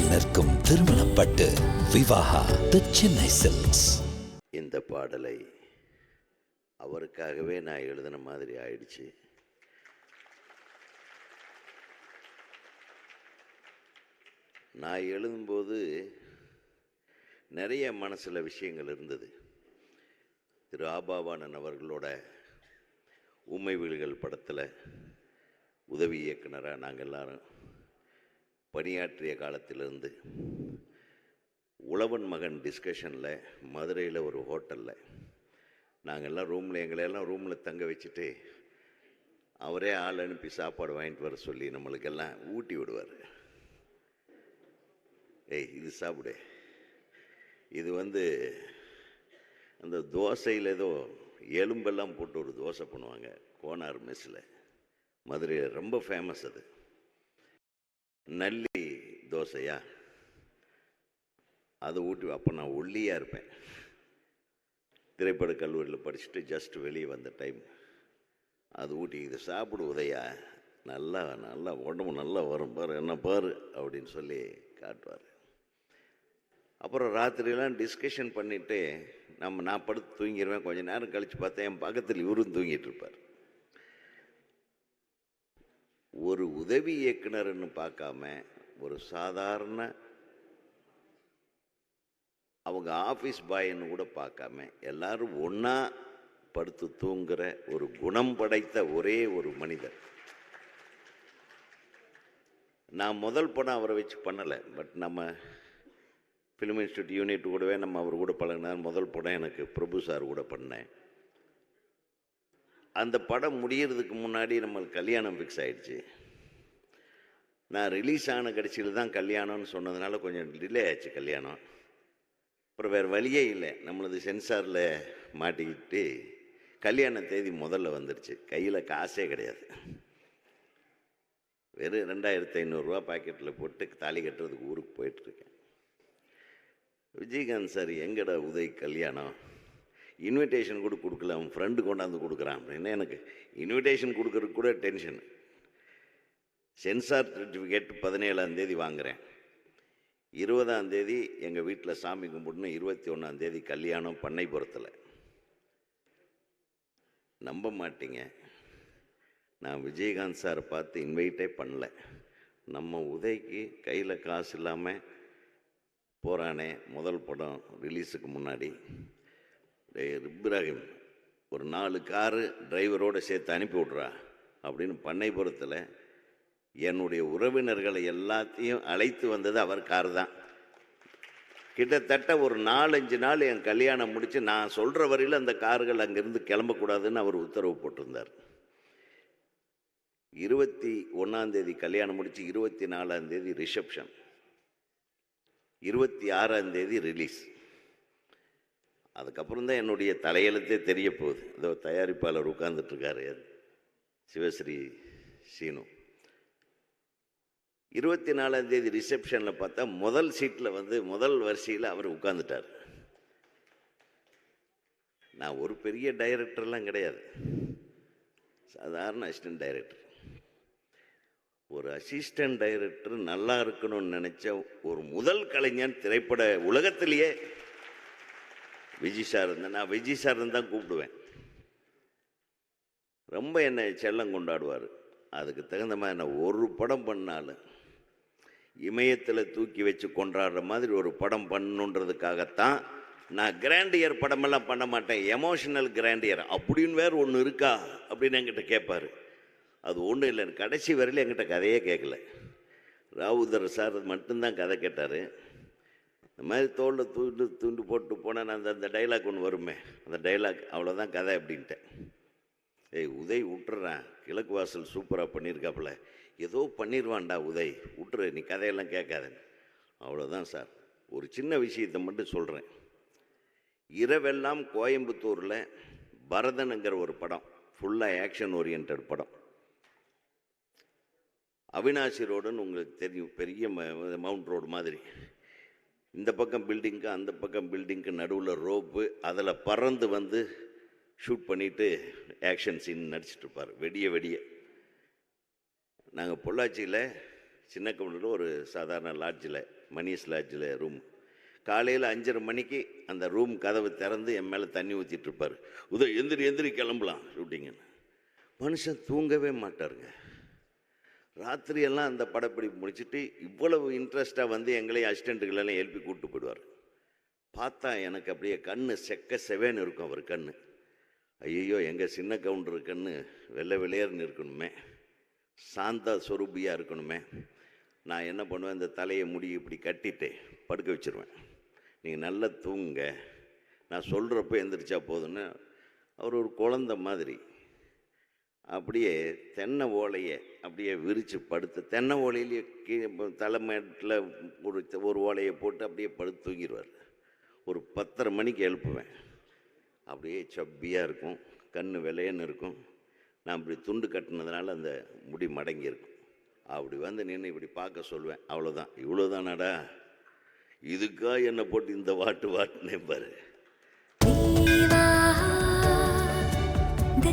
அருகில் நிற்கும் திருமணப்பட்டு விவாகா தி சென்னை சில்க்ஸ் இந்த பாடலை அவருக்காகவே நான் எழுதின மாதிரி ஆயிடுச்சு. நான் எழுதும்போது நிறைய மனசில் விஷயங்கள் இருந்தது. திரு ஆபாவானன் அவர்களோட உண்மை வீடுகள் படத்தில் உதவி இயக்குனராக நாங்கள் எல்லாரும் பணியாற்றிய காலத்திலிருந்து உழவன் மகன் டிஸ்கஷனில் மதுரையில் ஒரு ஹோட்டலில் நாங்கள்லாம் ரூமில் எங்களையெல்லாம் ரூமில் தங்க வச்சுட்டு அவரே ஆள் அனுப்பி சாப்பாடு வாங்கிட்டு வர சொல்லி நம்மளுக்கெல்லாம் ஊட்டி விடுவார். ஏய் இது சாப்பிடு. இது வந்து அந்த தோசையில் ஏதோ எலும்பெல்லாம் போட்டு ஒரு தோசை பண்ணுவாங்க கோனார் மெஸ்ஸில் மதுரையில் ரொம்ப ஃபேமஸ் அது. நல்லி தோசையா? அதை ஊட்டி அப்போ நான் ஒல்லியாக இருப்பேன். திரைப்பட கல்லூரியில் படிச்சுட்டு ஜஸ்ட் வெளியே வந்த டைம் அது ஊட்டி இதை சாப்பிடு உதயா. நல்லா நல்லா உடம்பு நல்லா வரும். பாரு என்ன பாரு அப்படின்னு சொல்லி காட்டுவார். அப்புறம் ராத்திரியெல்லாம் டிஸ்கஷன் பண்ணிவிட்டு நம்ம நான் படுத்து தூங்கிடுவேன் கொஞ்ச நேரம் கழித்து பார்த்தேன் என் பக்கத்தில் இவரும் தூங்கிட்டு இருப்பார். ஒரு உதவி இயக்குனர்னு பார்க்காம ஒரு சாதாரண அவங்க ஆஃபீஸ் பாய்ன்னு கூட பார்க்காம எல்லாரும் ஒன்றா படுத்து தூங்குற ஒரு குணம் படைத்த ஒரே ஒரு மனிதர். நான் முதல் படம் அவரை வச்சு பண்ணலை பட் நம்ம ஃபிலிம் இன்ஸ்டியூட் யூனிட் கூடவே நம்ம அவர் கூட பழகினார் முதல் படம் எனக்கு பிரபு சார் கூட பண்ணேன். அந்த படம் முடிகிறதுக்கு முன்னாடி நம்மளுக்கு கல்யாணம் ஃபிக்ஸ் ஆகிடுச்சு நான் ரிலீஸ் ஆன கடைசியில் தான் கல்யாணம்னு சொன்னதுனால கொஞ்சம் டிலே ஆச்சு கல்யாணம். அப்புறம் வேறு வழியே இல்லை. நம்மளது சென்சாரில் மாட்டிக்கிட்டு கல்யாண தேதி முதல்ல வந்துடுச்சு கையில் காசே கிடையாது. வெறும் ரெண்டாயிரத்தி ஐநூறுரூவா பாக்கெட்டில் போட்டு தாலி கட்டுறதுக்கு ஊருக்கு போயிட்டுருக்கேன் விஜயகாந்த் சார் எங்கடா உதய் கல்யாணம்? இன்விடேஷன் கூட கொடுக்கல அவன் ஃப்ரெண்டு கொண்டாந்து கொடுக்குறான் அப்படின்னா எனக்கு இன்விடேஷன் கொடுக்கறதுக்கு கூட டென்ஷன் சென்சார் சர்டிஃபிகேட் பதினேழாம் தேதி வாங்குகிறேன் இருபதாம் தேதி எங்கள் வீட்டில் சாமி கும்பிட்டுன்னு இருபத்தி ஒன்றாம் தேதி கல்யாணம் பண்ணைப்புறத்தில் நம்ப மாட்டீங்க. நான் விஜயகாந்த் சாரை பார்த்து இன்வைட்டே பண்ணல. நம்ம உதய்க்கு கையில் காசு இல்லாமல் போகிறானே முதல் படம் ரிலீஸுக்கு முன்னாடி. இப்ராஹிம் ஒரு நாலு காரு டிரைவரோடு சேர்த்து அனுப்பி விட்றா. அப்படின்னு பண்ணைபுரத்தில் என்னுடைய உறவினர்களை எல்லாத்தையும் அழைத்து வந்தது அவர் கார் தான். கிட்டத்தட்ட ஒரு நாலஞ்சு நாள் என் கல்யாணம் முடித்து நான் சொல்கிற வரையில் அந்த கார்கள் அங்கேருந்து கிளம்பக்கூடாதுன்னு அவர் உத்தரவு போட்டிருந்தார். இருபத்தி ஒன்றாந்தேதி கல்யாணம் முடித்து இருபத்தி நாலாந்தேதி ரிசப்ஷன் இருபத்தி ஆறாம் தேதி ரிலீஸ். அதுக்கப்புறம் தான் என்னுடைய தலையெழுத்தே தெரிய போகுது இதோ தயாரிப்பாளர் உட்கார்ந்துட்டுருக்காரு சிவஸ்ரீ சீனு. இருபத்தி நாலாம் தேதி ரிசப்ஷனில் பார்த்தா முதல் சீட்டில் வந்து முதல் வரிசையில் அவர் உட்காந்துட்டார் நான் ஒரு பெரிய டைரக்டர்லாம் கிடையாது. சாதாரண அசிஸ்டன்ட் டைரக்டர் ஒரு அசிஸ்டன்ட் டைரக்டர் நல்லா இருக்கணும்னு நினச்ச ஒரு முதல் கலைஞன் திரைப்பட உலகத்திலேயே விஜய் சார் இருந்தால் நான் விஜய் சார் தான் கூப்பிடுவேன். ரொம்ப என்னை செல்லம் கொண்டாடுவார். அதுக்கு தகுந்த மாதிரி நான் ஒரு படம் பண்ணாலும் இமயத்தில் தூக்கி வச்சு கொண்டாடுற மாதிரி ஒரு படம் பண்ணணுன்றதுக்காகத்தான் நான் கிராண்டியர் படமெல்லாம் பண்ண மாட்டேன். எமோஷனல் கிராண்டியர் அப்படின்னு வேறு ஒன்று இருக்கா? அப்படின்னு என்கிட்ட கேட்பார். அது ஒன்றும் இல்லை. கடைசி வரையில் என்கிட்ட கதையே கேட்கல. ராவுதர் சார் மட்டும்தான் கதை கேட்டார். இந்த மாதிரி தோளில் தூண்டு தூண்டு போட்டு போனால் அந்த அந்த டைலாக் ஒன்று வருமே. அந்த டைலாக் அவ்வளோதான் கதை அப்படின்ட்டேன் ஏய் உதய் விட்டுறேன் கிழக்கு வாசல் சூப்பராக பண்ணியிருக்காப்புல ஏதோ பண்ணிடுவான்டா உதய் விட்டுரு நீ கதையெல்லாம் கேட்காத. அவ்வளோதான் சார். ஒரு சின்ன விஷயத்தை மட்டும் சொல்கிறேன் இரவெல்லாம் கோயம்புத்தூரில் பரதனுங்கிற ஒரு படம். ஃபுல்லாக ஆக்ஷன் ஓரியன்ட் படம். அவினாசி ரோடுன்னு உங்களுக்கு தெரியும். பெரிய ம- மவுண்ட் ரோடு மாதிரி. இந்த பக்கம் பில்டிங்க்கு அந்த பக்கம் பில்டிங்க்கு நடுவில் ரோப்பு அதில் பறந்து வந்து ஷூட் பண்ணிவிட்டு ஆக்ஷன் சீன் நடிச்சிட்டு இருப்பார். வெடிய வெடிய. நாங்கள் பொள்ளாச்சியில் சின்ன கவுண்டில் ஒரு சாதாரண லாட்ஜில் மணிஷ் லாட்ஜில் ரூம் காலையில் அஞ்சரை மணிக்கு அந்த ரூம் கதவு திறந்து என் மேலே தண்ணி ஊற்றிட்டு இருப்பார். எந்திரி எந்திரி கிளம்பலாம். ஷூட்டிங்குன்னு மனுஷன் தூங்கவே மாட்டாருங்க. ராத்திரியெல்லாம் அந்த படப்பிடிப்பு முடிச்சுட்டு இவ்வளவு இன்ட்ரெஸ்ட்டாக வந்து எங்களையும் அசிஸ்டண்ட்டுகளெல்லாம் எழுப்பி கூப்பிட்டு போயிடுவார். பார்த்தா எனக்கு அப்படியே கண்ணு செக்க செவேன்னு இருக்கும் அவர் கண் ஐயோ எங்கள் சின்ன கவுண்டர் கண்ணு வெள்ளை வெளியேறுன்னு இருக்கணுமே. சாந்தா சொரூபியாக இருக்கணுமே. நான் என்ன பண்ணுவேன் இந்த தலையை முடி இப்படி கட்டிட்டு படுக்க வச்சிருவேன். நீங்கள் நல்லா தூங்குங்க. நான் சொல்கிறப்ப எந்திரிச்சா போதுன்னு அவர் ஒரு குழந்த மாதிரி. அப்படியே தென்னை ஓலையை அப்படியே விரித்து படுத்து தென்னை ஓலையிலேயே கீழே தலைமையில் ஒரு ஒரு ஓலையை போட்டு அப்படியே படுத்து தூங்கிடுவார். ஒரு பத்தரை மணிக்கு எழுப்புவேன். அப்படியே சப்பியாக இருக்கும் கண் விலையன்னு இருக்கும். நான் இப்படி துண்டு கட்டினதுனால அந்த முடி மடங்கியிருக்கும். அப்படி வந்து நின்று இப்படி பார்க்க சொல்லுவேன் அவ்வளோதான் இவ்வளோதானாடா இதுக்கா என்னை போட்டு இந்த வாட்டு வாட்டுனே பாரு. the